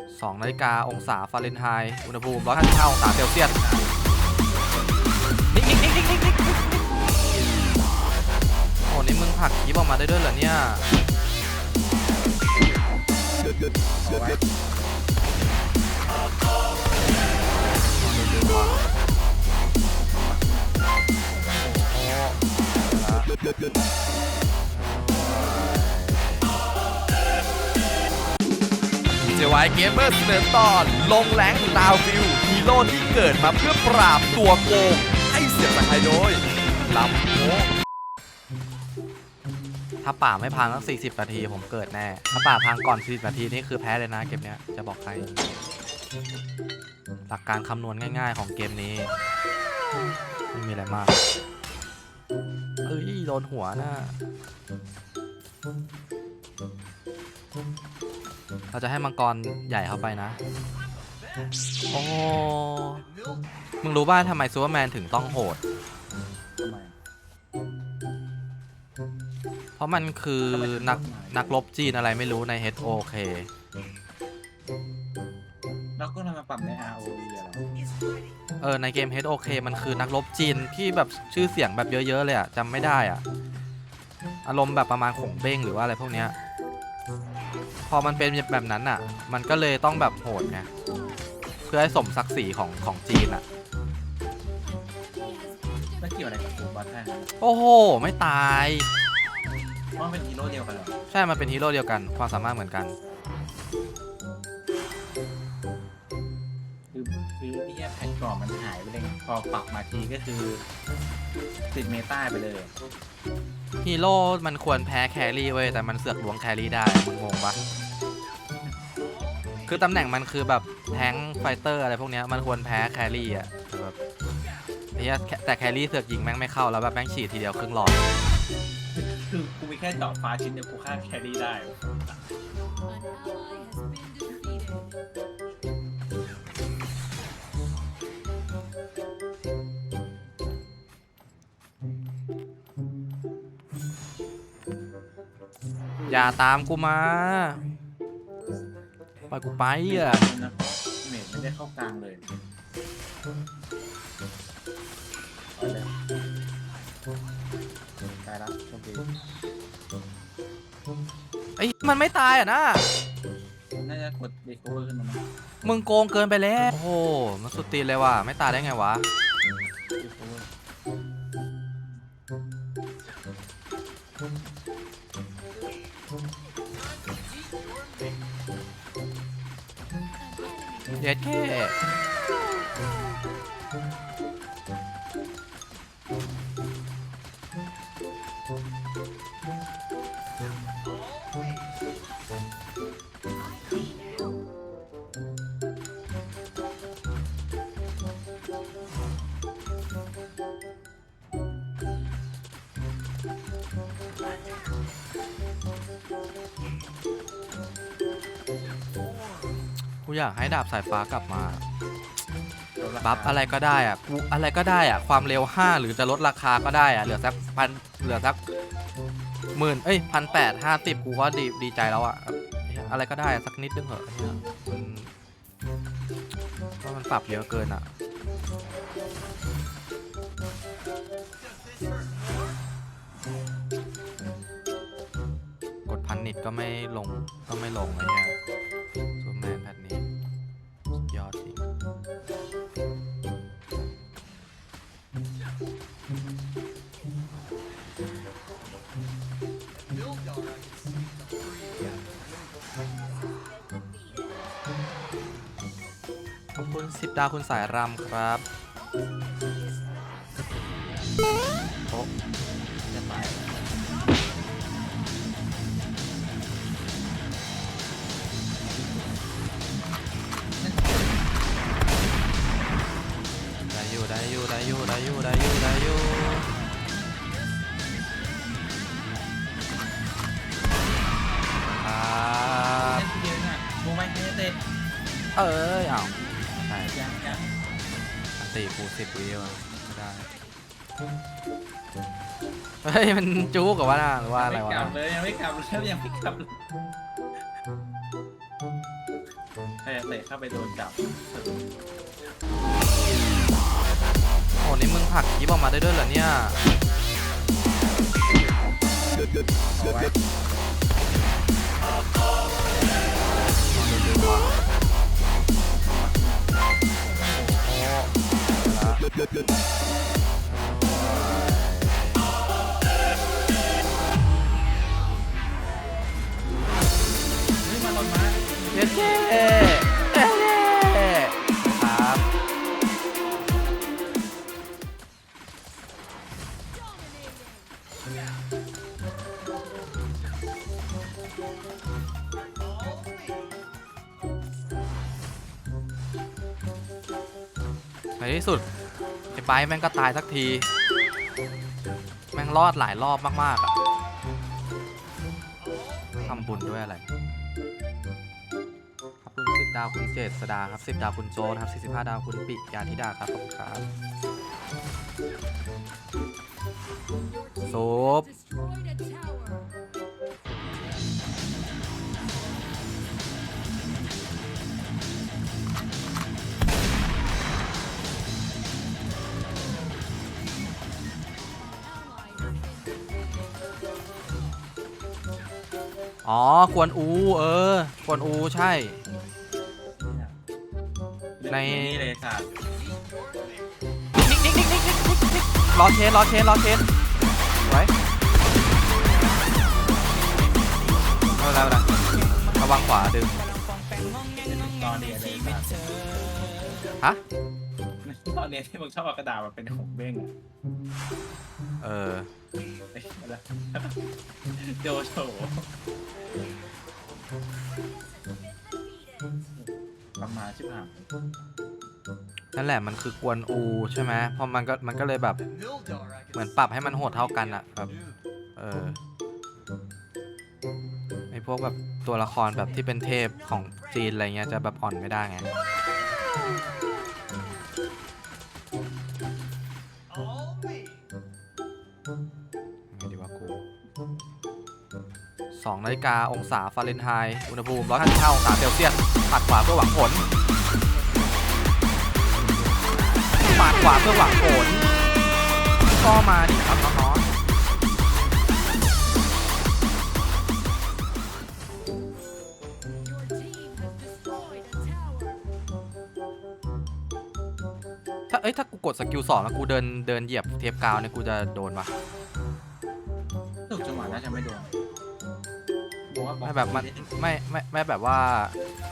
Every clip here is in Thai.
2นาฬิกาองศาฟาเรนไฮต์อุณหภูมิ155องศาเซลเซียสนิ่งนิ่งนิ่งนิ่งนิ่งนิ่งโอ้นี่มึงผักคลิปออกมาได้ด้วยเหรอเนี่ยเอาไว้เจ วายเกมเมอร์เสนอตอนลงแรงดาวฟิวฮีโร่ที่เกิดมาเพื่อปราบตัวโกงให้เสียสังไคโดยลำโพถ้าป่าไม่พังตั้ง40 นาทีผมเกิดแน่ ถ้าป่าพังก่อน 40 นาทีนี่คือแพ้เลยนะเกมเนี้ยจะบอกใครหลักการคำนวณง่าย ๆ ของเกมนี้ไม่มีอะไรมาก เอ้ยโดนหัวนะ เราจะให้มังกรใหญ่เข้าไปนะ โอ้ มึงรู้ป่ะทำไมซูเปอร์แมนถึงต้องโหดทำไมเพราะมันคือนักนักรบจีนอะไรไม่รู้ใน HOK แล้วก็นำมาปรับใน ROV อะเหรอเออในเกม HOK มันคือนักรบจีนที่แบบชื่อเสียงแบบเยอะๆเลยอะจำไม่ได้อะอารมณ์แบบประมาณขงเบ้งหรือว่าอะไรพวกเนี้ยพ อมันเป็นแบบนั้นอะมันก็เลยต้องแบบโหดไงเพื่อให้สมศักดิ์ศรีของของจีนอะแล้วเกี่ยวอะไรกับฟูบัตแทนโอ้โห ไม่ตาย เพราะมันเป็นฮีโร่เดียวกันเหรอใช่ มันเป็นฮีโร่เดียวกัน ความสามารถเหมือนกัน คือคือที่แค่แผ่นกรอบมันหายไปเลยพอปรับมาทีก็คือ ติดเมตาไปเลยฮีโร่มันควรแพ้แครี่เว้ย แต่มันเสือกล้วงแครี่ได้มึงงงปะ คือตำแหน่งมันคือแบบแทงค์ไฟเตอร์อะไรพวกเนี้ยมันควรแพ้แครี่อะแต่แบบไอ้เหี้ยแคแต่แครี่เสือกยิงแม่งไม่เข้าแล้วแบบแม่งฉีดทีเดียวครึ่งหลอดคือกูมีแค่เจาะฟ้าชิ้นเดียวกูฆ่าแครี่ได้ อย่าตามกูมาป ล่อยกูไปอะนะเพราะเมจไม่ได้เข้ากลางเลยเอาเลยตายแล้วโอเคไอ้มันไม่ตายอะนะน่าจะกดเดโคเวอร์ขึ้นมามั้งมึงโกงเกินไปแล้วโอ้โหมันสุดตีนเลยว่ะไม่ตายได้ไงวะเดโคเวอร์ เด็ดแค่ อยากให้ดาบสายฟ้ากลับมา บัฟอะไรก็ได้อะกูอะไรก็ได้อะความเร็ว 5 หรือจะลดราคาก็ได้อะ เหลือสักพันเหลือสักหมื่นเอ้ยพันแปดห้าสิบกูก็ดีดีใจแล้วอะ อะไรก็ได้สักนิดนึงเหอะไอ้เหี้ยมันเพราะมันปรับเยอะเกินอะกดพันนิดก็ไม่ลงก็ไม่ลงไอ้เนี่ย 50 ดาวคุณสายรำครับโอ้จะตาได้อยู่ได้อยู่ได้อยู่ได้อยู่ได้อยู่ได้อยู่ครับ เยอะน่ะมูไม่ให้เต้เอ้ยอ้าว ช่ยังยังอันตีกูสิบวิวอะไม่ได้ เฮ้ย มันจุกกับว่าน่ะหรือว่าอะไรไม่วะกลับเลยยังไม่กลับเลยยังไม่กลับเลยถ้าจะเตะเข้าไปโดนจับโอ้นี่มึงผลักคลิปออกมาได้ด้วยเหรอเนี่ย เอาไว้ เฮ้ย ไปแม่งก็ตายสักที แม่งรอดหลายรอบมากๆอะทำบุญด้วยอะไรครับคุณสิบดาวคุณเจษดาครับสิบดาวคุณโจนครับสี่สิบห้าดาวคุณปิยาธิดาครับขอบคุณครับซุป อ๋อกวนอู เออกวนอูใช่ ใน นี่เลยสัตว์นิกนิกนิกนิกนิกนิกนิกรอเชนรอเชนรอเชนไว้ไม่เป็นไรไม่เป็นไรระวังขวาดึงตอนเรียนเลยสัตว์ฮะตอนเรียนที่มึงชอบเอากระดาษมาเป็นของเบ้งอะเออเอ้ยอะไรโจ ชิบหายนั่นแหละมันคือกวนอูใช่ไหมเพราะมันก็มันก็เลยแบบ เหมือนปรับให้มันโหดเท่ากันอะแบบเออไอพวกแบบตัวละครแบบที่เป็นเทพของจีนอะไรเงี้ยจะแบบอ่อนไม่ได้ไงดีวะกูสองนาฬิกาองศาฟาเรนไฮต์อุณหภูมิ155องศาเซลเซียสปัดขวาเพื่อหวังผล ปัดขวาเพื่อหวังผลก็มาดิครับน้องๆถ้าเอ้ยถ้ากูกดสกิลสองแล้วกูเดินเดินเหยียบเทปกาวเนี่ยกูจะโดนปะ ถูกจังหวะน่าจะไม่โดนบอกว่าไม่แบบมัน ไม่ไม่ไม่แบบว่า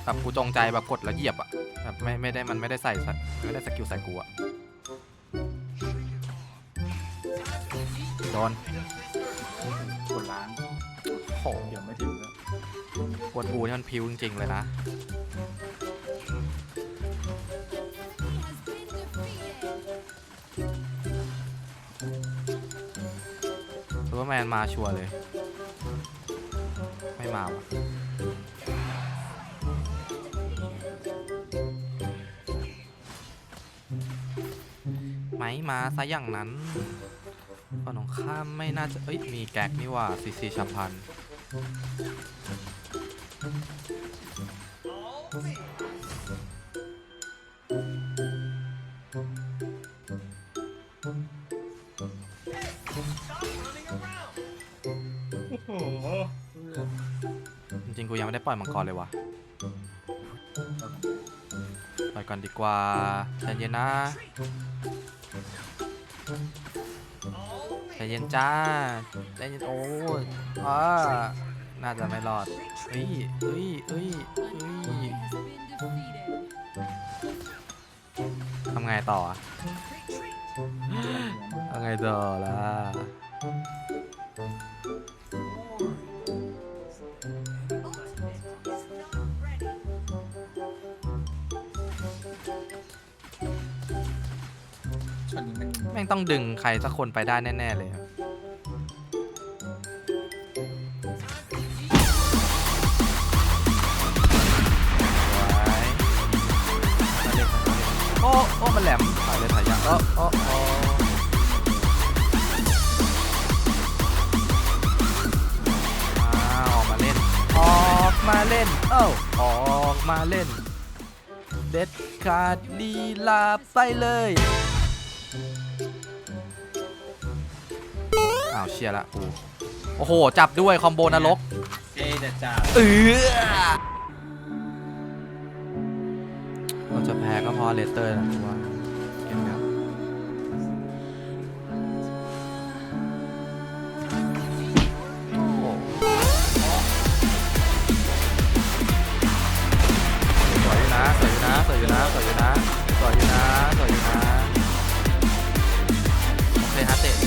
แบบกูจงใจแบบกดแล้วเหยียบอะแบบไม่ไม่ได้มันไม่ได้ใส่สไม่ได้สกิลใส่กูอะ โดนกดล้างโหเดี๋ยวไม่ถึงแล้วกดอูนี่มันพิวจริง ๆ เลยนะ ซูเปอร์แมนมาชัวร์เลย ไม่มาวะไหมมาซะอย่างนั้น ฝั่งตรงข้ามไม่น่าจะ เอ้ย มีแก๊กนี่ว่าซีซีชัมพัน โอ้โหจริงๆ กูยังไม่ได้ปล่อยมังกรเลยวะปล่อยก่อนดีกว่าใจเย็นนะ ใจเย็นจ้าใจเย็นโอ้ยอ่าน่าจะไม่รอดเฮ้ยเฮ้ยเฮ้ยเฮ้ยทำไงต่ออะทำไงต่อล่ะ นนี้แม่งต้องดึงใครสักคนไปได้แน่ ๆ เลยครับโอ้โอ้มันแหลมถ่ายเลยถ่ายยากโอ้โอ้โอ้ออกมาเล่น ออกมาเล่น เอ้าออกมาเล่น เด็ดขาดดีลาไปเลย อ้าวเชียร์ละโอ้โห จับด้วยคอมโบนรกเออเราจะแพ้ก็พอเลสเตอร์นะกูว่า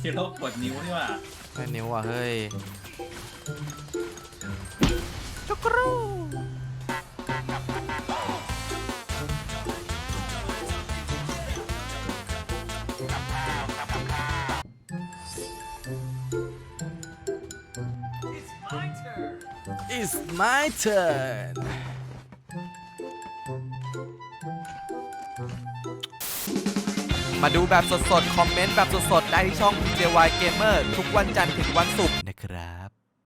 ที่เรากดนิ้วนี่ว่ะแค่นิ้วอะเฮ้ยจักรู It's my turn มาดูแบบสดๆ คอมเมนต์แบบสดๆ ได้ที่ช่อง JY Gamer ทุกวันจันทร์ถึงวันศุกร์